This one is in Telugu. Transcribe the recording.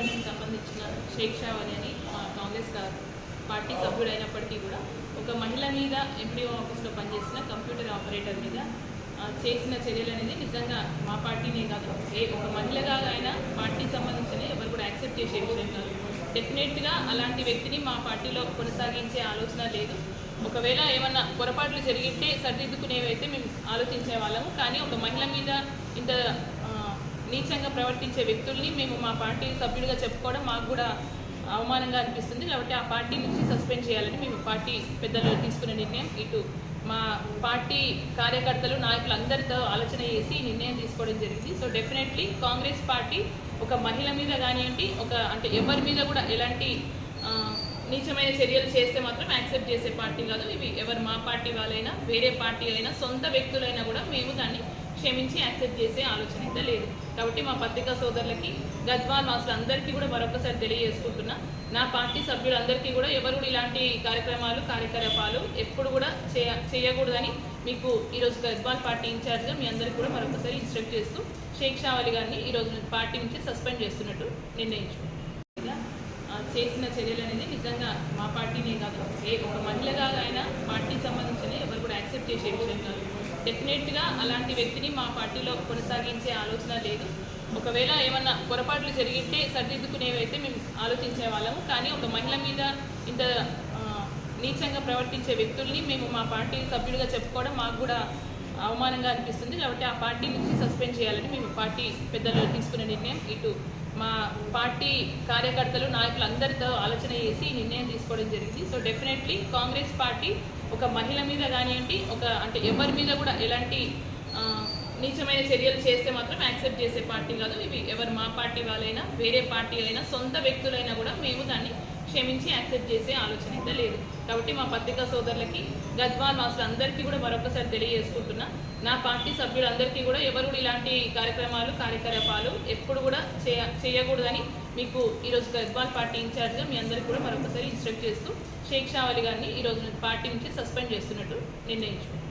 పార్టీకి సంబంధించిన షేక్ షావలి అని మా కాంగ్రెస్ పార్టీ సభ్యుడైనప్పటికీ కూడా ఒక మహిళ మీద ఎంపీఓ ఆఫీస్లో పనిచేసిన కంప్యూటర్ ఆపరేటర్ మీద చేసిన చర్యలు అనేది నిజంగా మా పార్టీనే కాదు. ఏ ఒక మహిళగా అయినా పార్టీకి సంబంధించిన ఎవరు కూడా యాక్సెప్ట్ చేసే విషయం కాదు. డెఫినెట్గా అలాంటి వ్యక్తిని మా పార్టీలో కొనసాగించే ఆలోచన లేదు. ఒకవేళ ఏమన్నా పొరపాట్లు జరిగితే సరిదిద్దుకునేవైతే మేము ఆలోచించే వాళ్ళము. కానీ ఒక మహిళ మీద ఇంత నీచంగా ప్రవర్తించే వ్యక్తుల్ని మేము మా పార్టీ సభ్యుడిగా చెప్పుకోవడం మాకు కూడా అవమానంగా అనిపిస్తుంది. కాబట్టి ఆ పార్టీ నుంచి సస్పెండ్ చేయాలని మేము పార్టీ పెద్దలు తీసుకున్న నిర్ణయం ఇటు మా పార్టీ కార్యకర్తలు నాయకులు అందరితో ఆలోచన చేసి ఈ నిర్ణయం తీసుకోవడం జరిగింది. సో డెఫినెట్లీ కాంగ్రెస్ పార్టీ ఒక మహిళ మీద కానివ్వండి ఒక అంటే ఎవరి మీద కూడా ఎలాంటి నీచమైన చర్యలు చేస్తే మాత్రం యాక్సెప్ట్ చేసే పార్టీ కాదు. ఇవి ఎవరు మా పార్టీ వాళ్ళైనా వేరే పార్టీ అయినా సొంత వ్యక్తులైనా కూడా మేము దాన్ని క్షమించి యాక్సెప్ట్ చేసే ఆలోచన అయితే లేదు. కాబట్టి మా పత్రికా సోదరులకి గద్వాల్ వాసులు అందరికీ కూడా మరొకసారి తెలియజేసుకుంటున్నా నా పార్టీ సభ్యులందరికీ కూడా ఎవరు కూడా ఇలాంటి కార్యక్రమాలు కార్యకలాపాలు ఎప్పుడు కూడా చేయ చేయకూడదని మీకు ఈరోజు గద్వాల్ పార్టీ ఇన్ఛార్జ్గా మీ అందరికీ కూడా మరొకసారి ఇన్స్ట్రక్ట్ చేస్తూ షేక్ షావలి గారిని ఈరోజు పార్టీ నుంచి సస్పెండ్ చేస్తున్నట్టు నిర్ణయించుకున్నాను. చేసిన చర్యలు అనేది నిజంగా మా పార్టీనే కాదు ఏ ఒక మహిళగా అయినా పార్టీకి సంబంధించిన ఎవరు కూడా యాక్సెప్ట్ చేసే విషయం కాదు. డెఫినెట్గా అలాంటి వ్యక్తిని మా పార్టీలో కొనసాగించే ఆలోచన లేదు. ఒకవేళ ఏమన్నా పొరపాట్లు జరిగితే సరిదిద్దుకునేవైతే మేము ఆలోచించే వాళ్ళము. కానీ ఒక మహిళ మీద ఇంత నీచంగా ప్రవర్తించే వ్యక్తుల్ని మేము మా పార్టీ సభ్యుడిగా చెప్పుకోవడం మాకు కూడా అవమానంగా అనిపిస్తుంది. కాబట్టి ఆ పార్టీ నుంచి సస్పెండ్ చేయాలని మేము పార్టీ పెద్దలు తీసుకున్న నిర్ణయం ఇటు మా పార్టీ కార్యకర్తలు నాయకులు అందరితో ఆలోచన చేసి నిర్ణయం తీసుకోవడం జరిగింది. సో డెఫినెట్లీ కాంగ్రెస్ పార్టీ ఒక మహిళ మీద కానివ్వండి ఒక అంటే ఎవరి మీద కూడా ఎలాంటి నీచమైన చర్యలు చేస్తే మాత్రం యాక్సెప్ట్ చేసే పార్టీ కాదు ఇవి ఎవరు మా పార్టీ వాళ్ళైనా వేరే పార్టీ అయినా సొంత వ్యక్తులైనా కూడా మేము దాన్ని క్షమించి యాక్సెప్ట్ చేసే ఆలోచన అయితే లేదు. కాబట్టి మా పత్రికా సోదరులకి గద్వాల్ వాసులందరికీ కూడా మరొకసారి తెలియజేసుకుంటున్నా నా పార్టీ సభ్యులందరికీ కూడా ఎవరు కూడా ఇలాంటి కార్యక్రమాలు కార్యకలాపాలు ఎప్పుడు కూడా చేయ చేయకూడదని మీకు ఈరోజు గద్వాల్ పార్టీ ఇన్ఛార్జ్గా మీ అందరికీ కూడా మరొకసారి ఇన్స్ట్రక్ట్ చేస్తూ షేక్ షావలి గారిని ఈరోజు పార్టీ నుంచి సస్పెండ్ చేస్తున్నట్టు నిర్ణయించుకుంది.